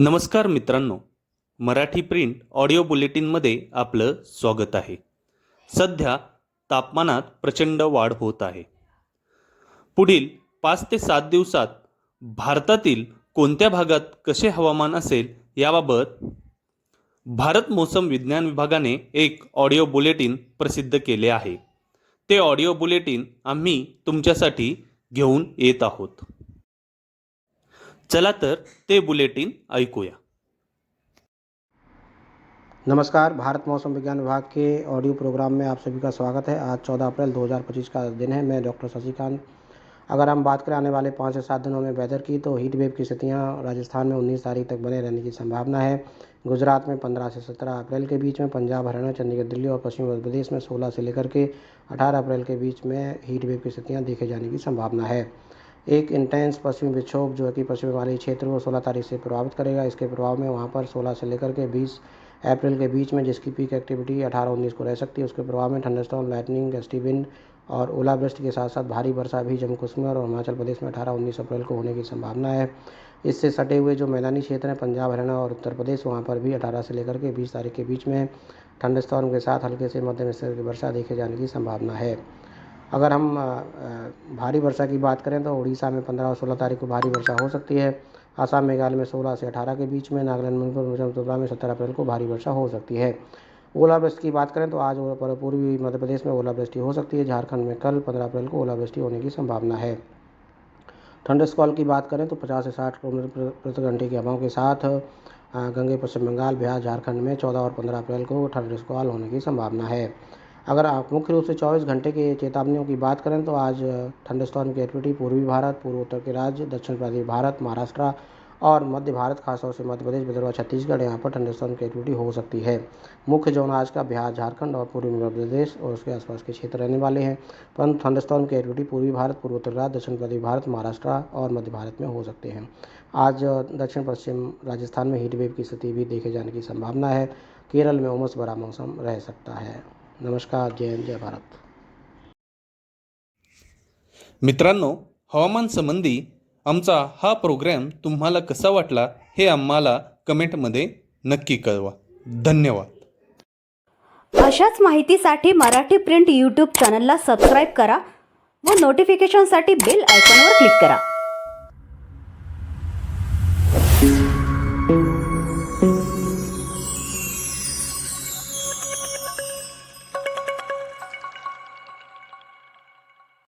नमस्कार मित्रांनो Marathi print audio बुलेटिनमध्ये आपलं स्वागत आहे. सध्या तापमानात प्रचंड वाढ होत आहे. पुढील पाच ते सात दिवसात भारतातील कोणत्या भागात कसे हवामान असेल याबाबत भारत मोसम विज्ञान विभागाने एक ऑडिओ बुलेटिन प्रसिद्ध केले आहे. ते ऑडिओ बुलेटिन आम्ही तुमच्यासाठी घेऊन येत आहोत. चला तर ते बुलेटिन ऐकूया. नमस्कार, भारत मौसम विज्ञान विभाग के ऑडियो प्रोग्राम में आप सभी का स्वागत है। आज 14 अप्रैल 2025 का दिन है। मैं डॉक्टर शशिकांत। अगर हम बात करें आने वाले पाँच से सात दिनों में वेदर की तो हीट वेव की स्थितियाँ राजस्थान में 19 तारीख तक बने रहने की संभावना है। गुजरात में 15 से 17 अप्रैल के बीच में, पंजाब, हरियाणा, चंडीगढ़, दिल्ली और पश्चिम उत्तर प्रदेश में 16 से लेकर के 18 अप्रैल के बीच में हीट वेव की स्थितियाँ देखे जाने की संभावना है। एक इंटेंस पश्चिमी विक्षोभ जो कि पश्चिमी हिमालयी क्षेत्र को 16 तारीख से प्रभावित करेगा। इसके प्रभाव में वहाँ पर 16 से लेकर के 20 अप्रैल के बीच में जिसकी पीक एक्टिविटी 18-19 को रह सकती है। उसके प्रभाव में थंडरस्टॉर्म लाइटनिंग गस्टी विंड और ओलावृष्टि के साथ साथ भारी वर्षा भी जम्मू कश्मीर और हिमाचल प्रदेश में 18-19 अप्रैल को होने की संभावना है। इससे सटे हुए जो मैदानी क्षेत्र हैं, पंजाब, हरियाणा और उत्तर प्रदेश, वहाँ पर भी 18 से लेकर के 20 तारीख के बीच में ठंडस्टॉर्म के साथ हल्के से मध्यम स्तर की वर्षा देखे जाने की संभावना है। अगर हम भारी वर्षा की बात करें तो उड़ीसा में 15 और 16 तारीख को भारी वर्षा हो सकती है। आसाम, मेघालय में 16 से 18 के बीच में, नागालैंड, मणिपुर, मिजोरम त्रिपुरा में 17 अप्रैल को भारी वर्षा हो सकती है। ओलावृष्टि की बात करें तो आज पूर्वी मध्य प्रदेश में ओलावृष्टि हो सकती है। झारखंड में कल 15 अप्रैल को ओलावृष्टि होने की संभावना है। ठंड थंडरस्कॉल की बात करें तो 50 से 60 किलोमीटर प्रति घंटे की हवाओं के साथ गंगे पश्चिम बंगाल, बिहार, झारखंड में 14 और 15 अप्रैल को ठंड थंडरस्कॉल होने की संभावना है। अगर आप मुख्य रूप से 24 घंटे की चेतावनियों की बात करें तो आज थंडरस्टॉर्म की एक्टिविटी पूर्वी भारत, पूर्व उत्तर के राज्य, दक्षिण पूर्वी भारत, महाराष्ट्र और मध्य भारत, खासतौर से मध्य प्रदेश, विदर्भ छत्तीसगढ़ यहाँ पर थंडरस्टॉर्म की एक्टिविटी हो सकती है। मुख्य जोन आज का बिहार, झारखंड और पूर्वी मध्य प्रदेश और उसके आसपास के क्षेत्र रहने वाले हैं। परंतु थंडरस्टॉर्म की एक्टिविटी पूर्वी भारत, पूर्व उत्तर राज्य, दक्षिण पूर्वी भारत, महाराष्ट्र और मध्य भारत में हो सकते हैं। आज दक्षिण पश्चिम राजस्थान में हीट वेव की स्थिति भी देखे जाने की संभावना है। केरल में उमस भरा मौसम रह सकता है। नमस्कार जय हिंद जय भारत. मित्रांनो हवामान संबंधी आमचा हा प्रोग्रॅम तुम्हाला कसा वाटला हे आम्हाला कमेंटमध्ये नक्की कळवा. धन्यवाद. अशाच माहितीसाठी मराठी प्रिंट यूट्यूब चॅनलला सबस्क्राईब करा व नोटिफिकेशनसाठी बेल आयकॉनवर क्लिक करा.